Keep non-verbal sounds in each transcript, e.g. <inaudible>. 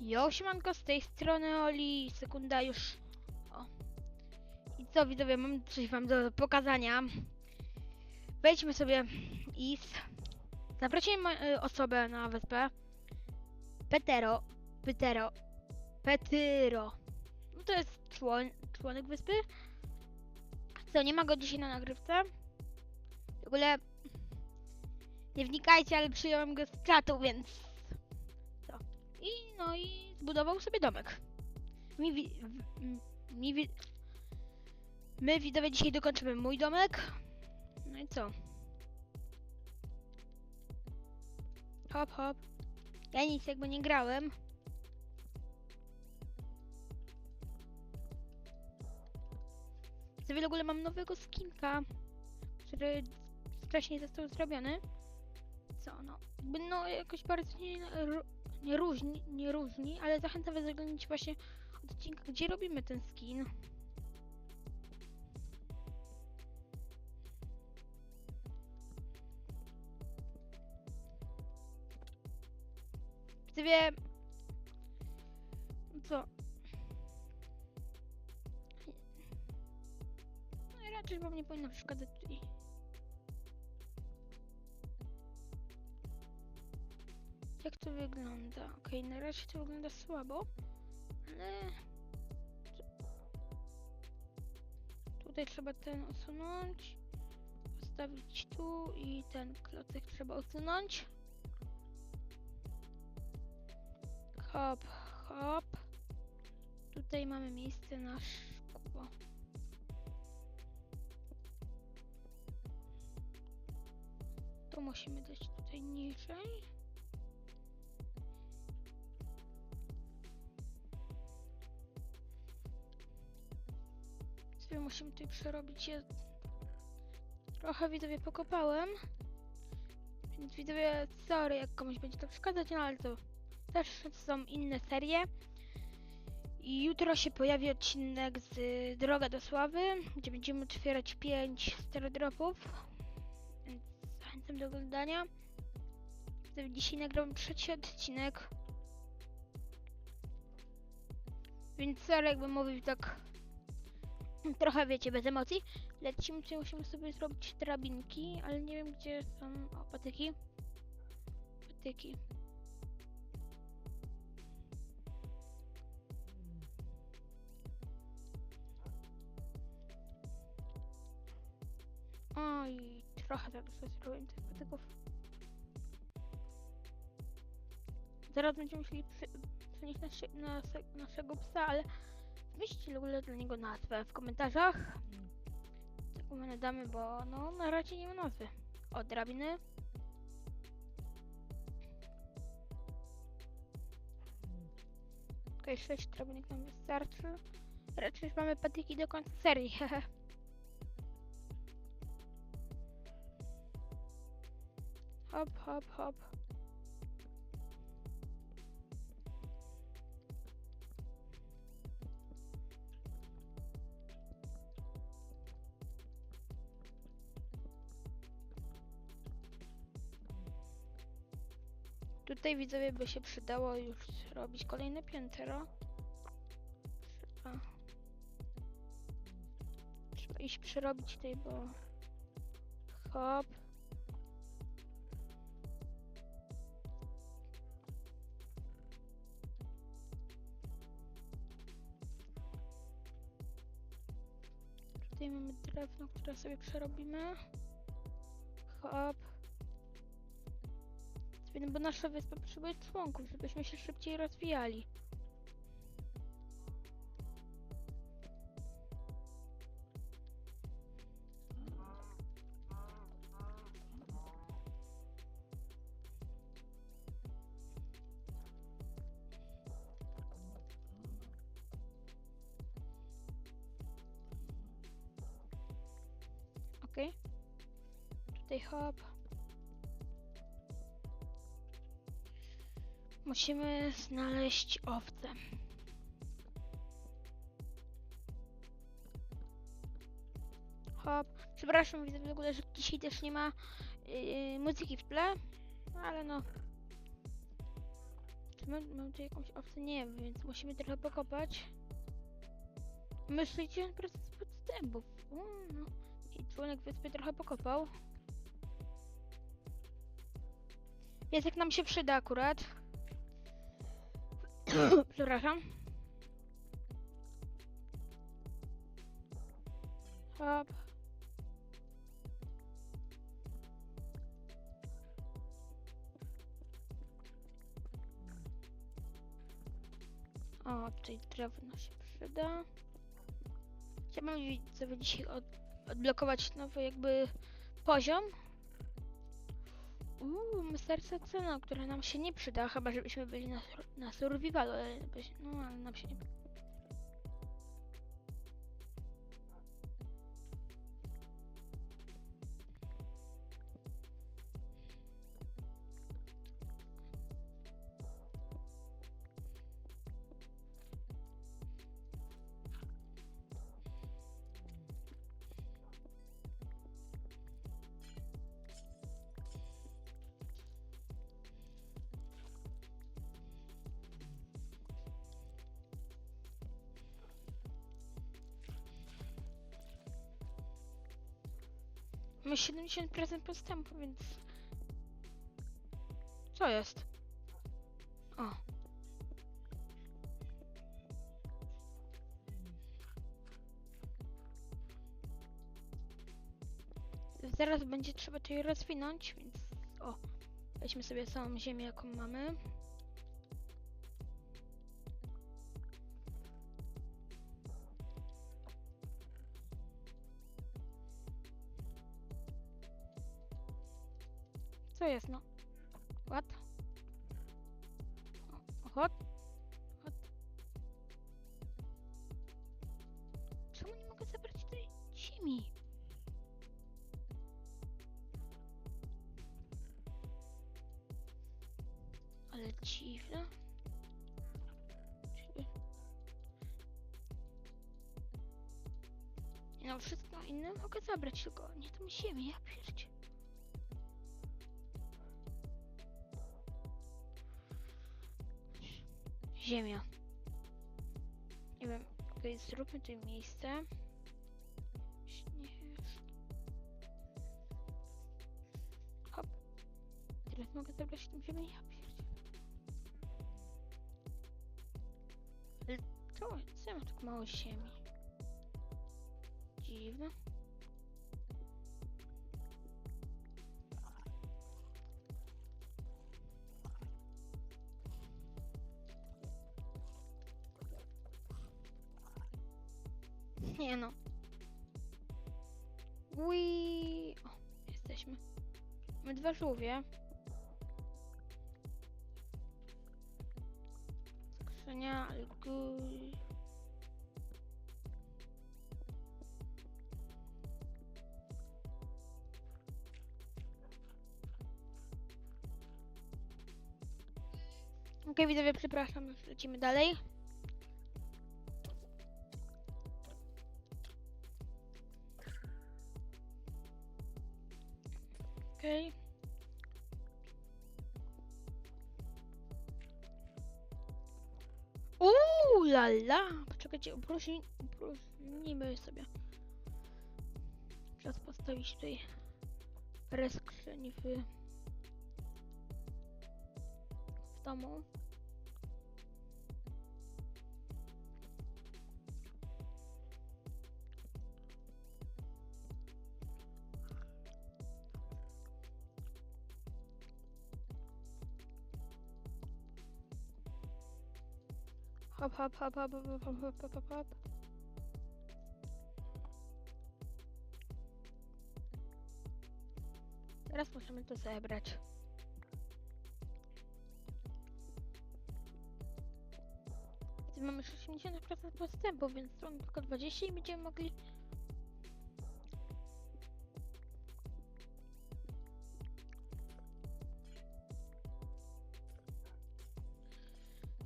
Jo, siemanko, z tej strony Oli, sekunda już. O. I co widzowie, mam coś wam do pokazania. Wejdźmy sobie i z... zaprosimy y, osobę na wyspę. Petero, Petero, Petyro. No to jest człon, członek wyspy. Co, nie ma go dzisiaj na nagrywce? W ogóle nie wnikajcie, ale przyjąłem go z czatu, więc? I no i zbudował sobie domek. Mi, wi- mi, wi- my widzowie dzisiaj dokończymy mój domek. No i co? Hop, hop. Ja nic jakby nie grałem. Sobie w ogóle mam nowego skinka, który wcześniej został zrobiony. Co no? No jakoś bardzo nie, nie różni, nie różni, ale zachęcam was zaglądać właśnie odcinka, gdzie robimy ten skin. Gdyby... Co? No i raczej wam nie powinno przeszkadzać tutaj. To wygląda? Okej, na razie to wygląda słabo, ale... Tutaj trzeba ten usunąć, postawić tu i ten klocek trzeba usunąć. Hop, hop. Tutaj mamy miejsce na szkło. To musimy dać tutaj niżej. Musimy tutaj przerobić je. Trochę widzowie pokopałem. Więc widzowie, sorry jak komuś będzie to przeszkadzać, no ale to też są inne serie. I jutro się pojawi odcinek z Droga do Sławy, gdzie będziemy otwierać 5 stereodropów. Więc zachęcam do oglądania. Dzisiaj nagrałem trzeci odcinek. Więc sorry jakbym mówił tak trochę wiecie, bez emocji. Lecimy, czy musimy sobie zrobić drabinki, ale nie wiem gdzie są o, patyki. Patyki. Oj, trochę tak zrobiłem tych patyków. Zaraz będziemy musieli przenieść nasze, naszego psa, ale wymyślcie w ogóle dla niego nazwę w komentarzach. Taką my damy, bo no na razie nie ma nazwy. O, drabiny. Okej, 6 drabinek nam wystarczy. Raczej już mamy patyki do końca serii. <laughs> Hop, hop, hop. Tutaj widzowie by się przydało już zrobić kolejne piętro. Trzeba, trzeba iść przerobić tutaj, bo hop. Tutaj mamy drewno, które sobie przerobimy. Hop. Bo nasza wyspa potrzebuje członków, żebyśmy się szybciej rozwijali. Musimy znaleźć owce. Hop. Przepraszam widzę w ogóle, że dzisiaj też nie ma yy, muzyki w tle, ale no. Mam, mam tu jakąś owcę? Nie wiem, więc musimy trochę pokopać. Myślicie, proces podstępów. O, no. I członek wyspy trochę pokopał. Piesek nam się przyda akurat. <laughs> Przepraszam. Hop. O, tutaj drewno się przyda. Chciałbym sobie dzisiaj od, odblokować nowy jakby poziom. Uuu, serce cena, które nam się nie przyda, chyba żebyśmy byli na, sur- na survivalu, no, ale nam się nie Mamy 70% postępu, więc... Co jest? O. Zaraz będzie trzeba to rozwinąć, więc... O. Weźmy sobie całą ziemię, jaką mamy. Ziemi? Ale Nie No, wszystko inne mogę zabrać, tylko nie tą ziemię, ja pierdzie. Ziemia. Nie wiem, okej, zróbmy tutaj miejsce. Teraz mogę zabrać tą ziemię, ja pierdzie. Co, co ja mam tak mało ziemi? Dziwne. Nie no. Ui. O, jesteśmy. Mamy dwa żółwie. wykonania algorytmu. Ok, widzowie, przepraszam, lecimy dalej. Ala! Poczekajcie, uprośnijmy sobie. Czas postawić tutaj reskrzyń w, w domu. Hop, hop, hop, hop, hop, hop, hop, hop, hop. Teraz możemy to zebrać. Mamy już 80% postępu, więc to tylko 20 i będziemy mogli...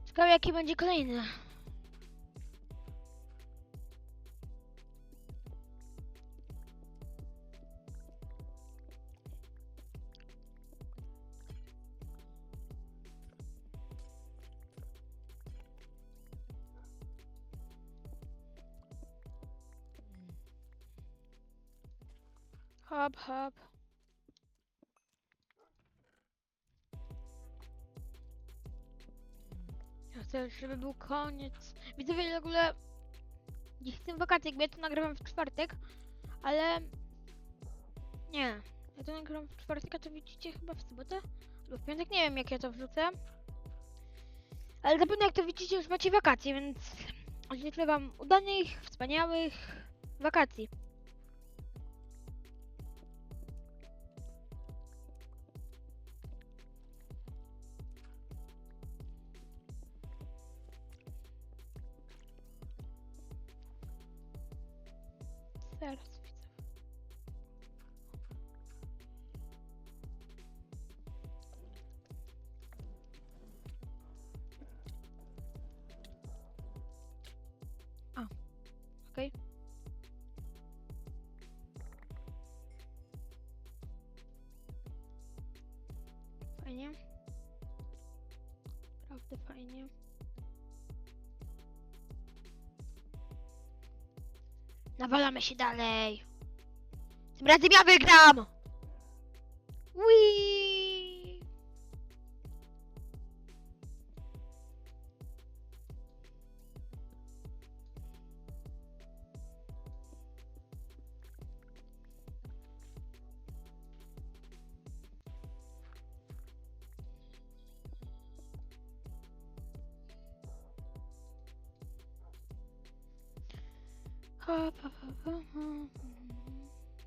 Ciekawe jaki będzie kolejny. Hop, hop. Ja chcę, żeby był koniec. Widzowie, w ogóle dziś jestem wakacje, jakby ja to nagrywam w czwartek, ale nie. Ja to nagrywam w czwartek, a to widzicie chyba w sobotę albo w piątek, nie wiem jak ja to wrzucę. Ale zapewne jak to widzicie już macie wakacje, więc życzę wam udanych, wspaniałych wakacji. Zaraz widzę. A, okej. Fajnie. Naprawdę fajnie. Nawalamy się dalej. Tym razem ja wygram! Whee!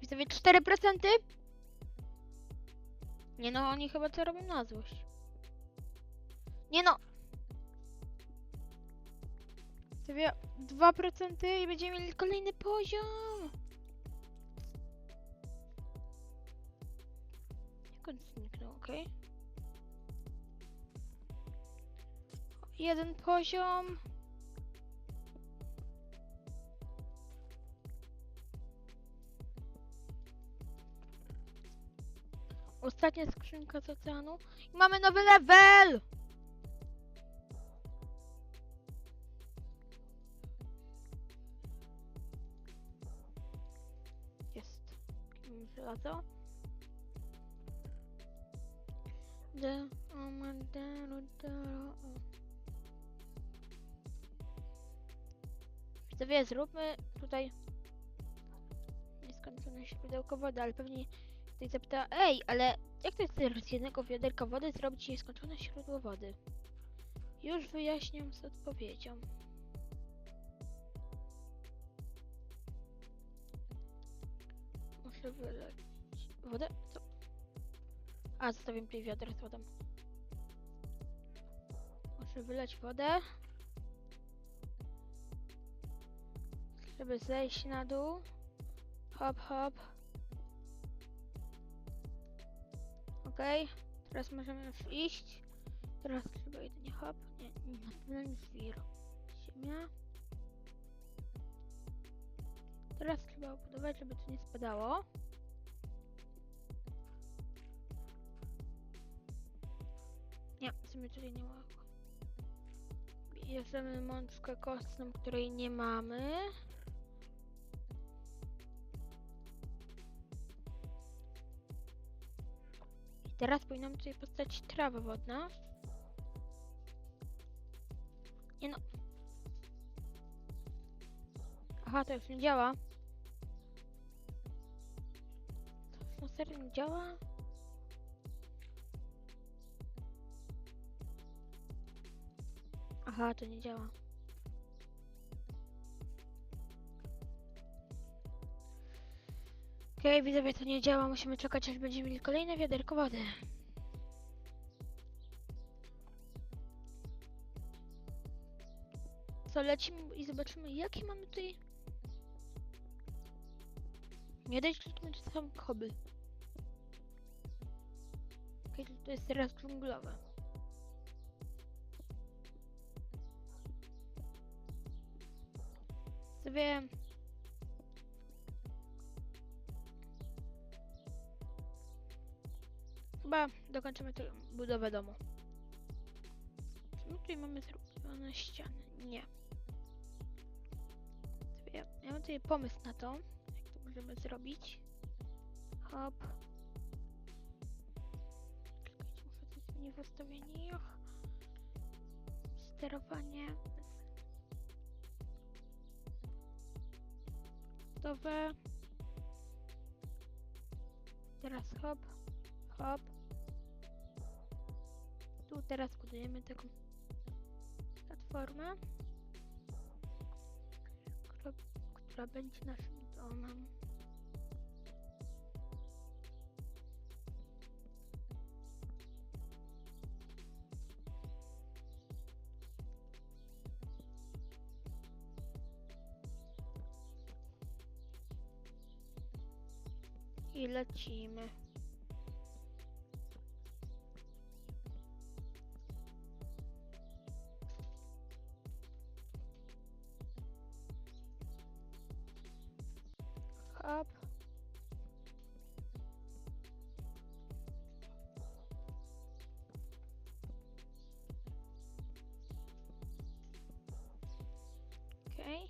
Widzowie 4%? Nie no, oni chyba to robią na złość. Nie no! Widzowie 2% i będziemy mieli kolejny poziom! Jak on zniknął, okej? Jeden poziom. Ostatnia skrzynka z oceanu. I mamy nowy level! Jest. Żelazo. De- o, ma- de- ro- de- o. Widzowie, zróbmy tutaj nieskończone źródełko wody, ale pewnie Ktoś zapyta, ej, ale jak to jest z jednego wiaderka wody zrobić nieskończone źródło wody? Już wyjaśniam z odpowiedzią. Muszę wyleć wodę? Co? A, zostawiam tutaj wiadro z wodą. Muszę wylać wodę. Żeby zejść na dół. Hop, hop. Okej, teraz możemy już iść. Teraz trzeba jedynie hop. Nie, nie, nie, zero. Ziemia. Teraz trzeba obudować, żeby to nie spadało. Nie, w sumie tutaj nie ma. Bierzemy mączkę kostną, której nie mamy. Teraz powinna tutaj powstać trawa wodna. Nie no. Aha, to już nie działa. To na serio nie działa? Aha, to nie działa. Okej, widzowie, to nie działa. Musimy czekać, aż będziemy mieli kolejne wiaderko wody. Co, lecimy i zobaczymy, jakie mamy tutaj... Nie dać, że to będzie sam kobyl. Okej, to jest teraz dżunglowe. Sobie... Chyba dokończymy tę budowę domu. My tutaj mamy zrobione ściany? Nie. Sobie, ja mam tutaj pomysł na to, jak to możemy zrobić. Hop. Czekajcie, muszę coś zmienić w ustawieniach. Sterowanie. Gotowe. Teraz hop, hop. Tu teraz budujemy taką platformę, która, która będzie naszym domem. I lecimy. Hop. Okej.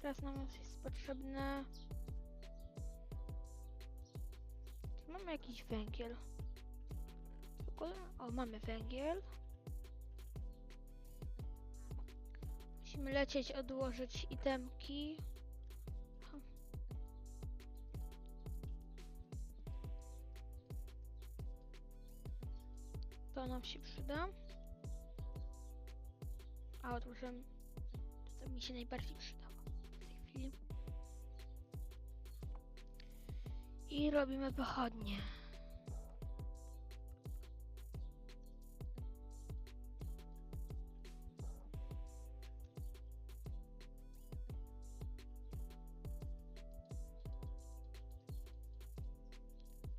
Teraz nam jest potrzebne Czy mamy jakiś węgiel? O, mamy węgiel. Musimy lecieć, odłożyć itemki. To nam się przyda. A odłożyłem. To mi się najbardziej przydało w tej chwili. I robimy pochodnie.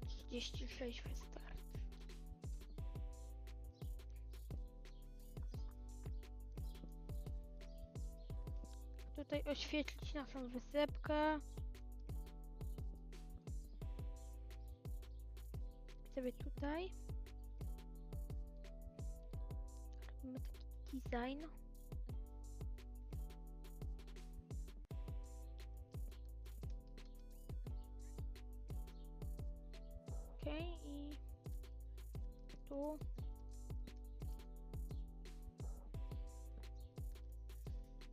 Trzydzieści sześć wystarczy. Tutaj oświetlić naszą wysepkę. sobie tutaj. Robimy taki design. Ok, i tu.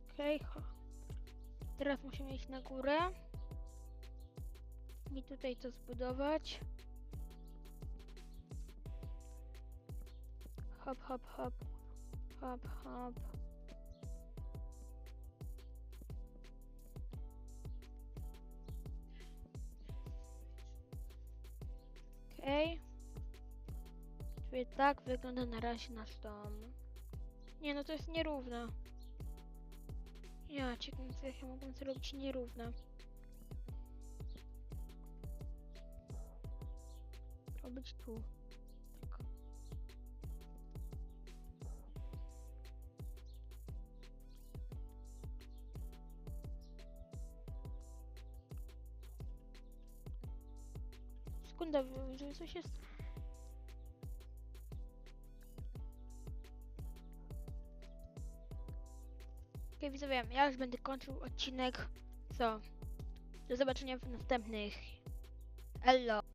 Ok, teraz musimy iść na górę i tutaj to zbudować. Hop, hop, hop. Hop, hop. Okej. Czyli tak wygląda na razie nasz dom. Nie no, to jest nierówne. Ja co ja mogłem zrobić nierówne. Robić tu. Tak. Sekunda, że coś jest. Okej, widzowie, ja już będę kończył odcinek. Co? Do zobaczenia w następnych. Hello.